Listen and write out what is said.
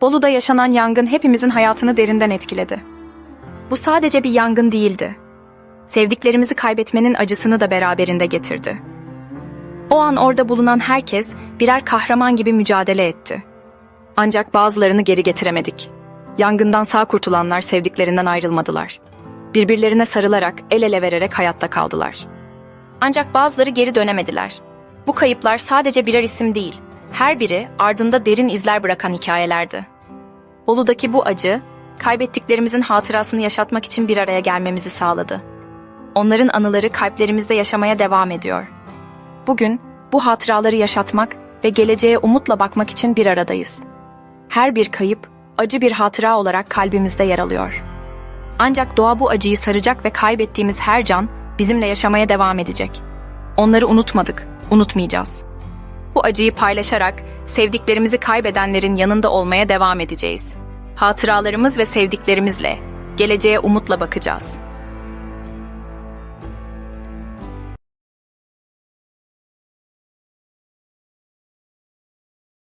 Bolu'da yaşanan yangın hepimizin hayatını derinden etkiledi. Bu sadece bir yangın değildi. Sevdiklerimizi kaybetmenin acısını da beraberinde getirdi. O an orada bulunan herkes birer kahraman gibi mücadele etti. Ancak bazılarını geri getiremedik. Yangından sağ kurtulanlar sevdiklerinden ayrılmadılar. Birbirlerine sarılarak, el ele vererek hayatta kaldılar. Ancak bazıları geri dönemediler. Bu kayıplar sadece birer isim değil, her biri ardında derin izler bırakan hikayelerdi. Bolu'daki bu acı, kaybettiklerimizin hatırasını yaşatmak için bir araya gelmemizi sağladı. Onların anıları kalplerimizde yaşamaya devam ediyor. Bugün bu hatıraları yaşatmak ve geleceğe umutla bakmak için bir aradayız. Her bir kayıp acı bir hatıra olarak kalbimizde yer alıyor. Ancak doğa bu acıyı saracak ve kaybettiğimiz her can bizimle yaşamaya devam edecek. Onları unutmadık, unutmayacağız. Bu acıyı paylaşarak sevdiklerimizi kaybedenlerin yanında olmaya devam edeceğiz. Hatıralarımız ve sevdiklerimizle geleceğe umutla bakacağız.